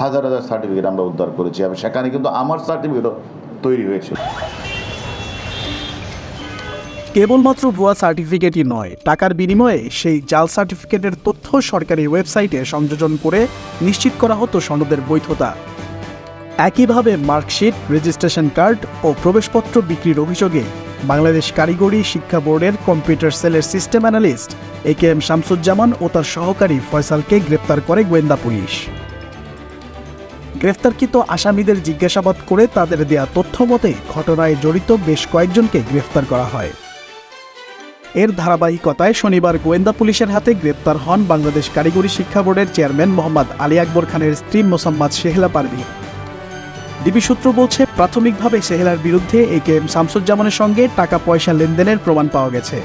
হাজার হাজার সার্টিফিকেট আমরা উদ্ধার করেছি এবং সেখানে কিন্তু আমার সার্টিফিকেটও তৈরি হয়েছে। কেবলমাত্র ভুয়া সার্টিফিকেটই নয়, টাকার বিনিময়ে সেই জাল সার্টিফিকেটের তথ্য সরকারি ওয়েবসাইটে সংযোজন করে নিশ্চিত করা হতো সনদের বৈধতা। একইভাবে মার্কশিট রেজিস্ট্রেশন কার্ড ও প্রবেশপত্র বিক্রির অভিযোগে বাংলাদেশ কারিগরি শিক্ষা বোর্ডের কম্পিউটার সেলের system analyst A K M Shamsuzzaman ও তার সহকারী ফয়সালকে গ্রেপ্তার করে গোয়েন্দা পুলিশ। গ্রেফতারকৃত আসামিদের জিজ্ঞাসাবাদ করে তাদের দেয়া তথ্য মতে ঘটনায় জড়িত বেশ কয়েকজনকে গ্রেফতার করা হয়। এর ধারাবাহিকতায় শনিবার গোয়েন্দা পুলিশের হাতে গ্রেপ্তার হন বাংলাদেশ কারিগরি শিক্ষা বোর্ডের চেয়ারম্যান মোহাম্মদ আলী আকবর খানের স্ত্রী মোসাম্মদ শেহলা পারভীন ডিবি সূত্র বলছে, প্রাথমিকভাবে সেহেলার বিরুদ্ধে এ কে এম শামসুজ্জামানের সঙ্গে টাকা পয়সা লেনদেনের প্রমাণ পাওয়া গেছে।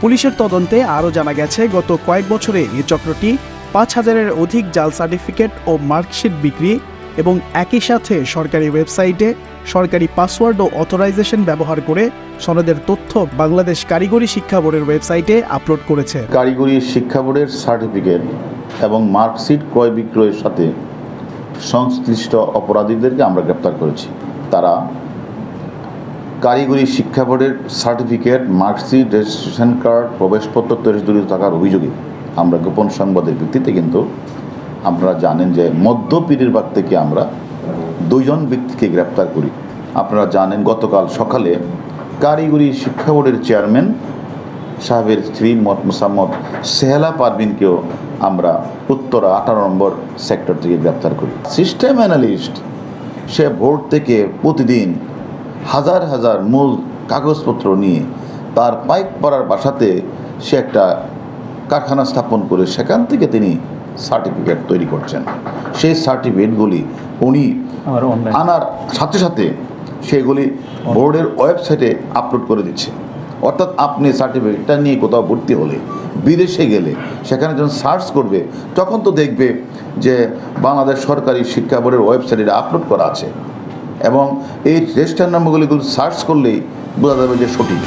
পুলিশের তদন্তে আরও জানা গেছে, গত কয়েক বছরে এই চক্রটি পাঁচ হাজারের অধিক জাল সার্টিফিকেট ও মার্কশিট বিক্রি এবং একই সাথে সরকারি ওয়েবসাইটে সরকারি পাসওয়ার্ড ও অথরাইজেশন ব্যবহার করে সনদের তথ্য বাংলাদেশ কারিগরি শিক্ষা বোর্ডের ওয়েবসাইটে আপলোড করেছে। কারিগরি শিক্ষা বোর্ডের সার্টিফিকেট এবং মার্কশিট ক্রয় বিক্রয়ের সাথে সংশ্লিষ্ট অপরাধীদেরকে আমরা গ্রেপ্তার করেছি। তারা কারিগরি শিক্ষা বোর্ডের সার্টিফিকেট, মার্কশিট, রেজিস্ট্রেশন কার্ড, প্রবেশপত্র তৈরি থাকার অভিযোগে আমরা গোপন সংবাদের ভিত্তিতে কিন্তু আপনারা জানেন যে মধ্যপীরের বাগ থেকে আমরা দুইজন ব্যক্তিকে গ্রেপ্তার করি। আপনারা জানেন গতকাল সকালে কারিগরি শিক্ষা বোর্ডের চেয়ারম্যান সাহেবের স্ত্রী মত মোসাম্মদ সেহেলা পারভিনকেও আমরা উত্তরা আঠারো নম্বর সেক্টর থেকে গ্রেপ্তার করি। সিস্টেম অ্যানালিস্ট, সে ভোট থেকে প্রতিদিন হাজার হাজার মূল কাগজপত্র নিয়ে তার পাইক পাড়ার বাসাতে সে একটা কারখানা স্থাপন করে সেখান থেকে তিনি সার্টিফিকেট তৈরি করছেন। সেই সার্টিফিকেটগুলি উনি আনার সাথে সাথে সেগুলি বোর্ডের ওয়েবসাইটে আপলোড করে দিচ্ছে। অর্থাৎ আপনি সার্টিফিকেটটা নিয়ে কোথাও ভর্তি হলে বিদেশে গেলে সেখানে যখন সার্চ করবে তখন তো দেখবে যে বাংলাদেশ সরকারি শিক্ষা বোর্ডের ওয়েবসাইটে আপলোড করা আছে। এবং এই রেজিস্টার নম্বরগুলিগুলো সার্চ করলেই বোঝা যাবে যে সঠিক।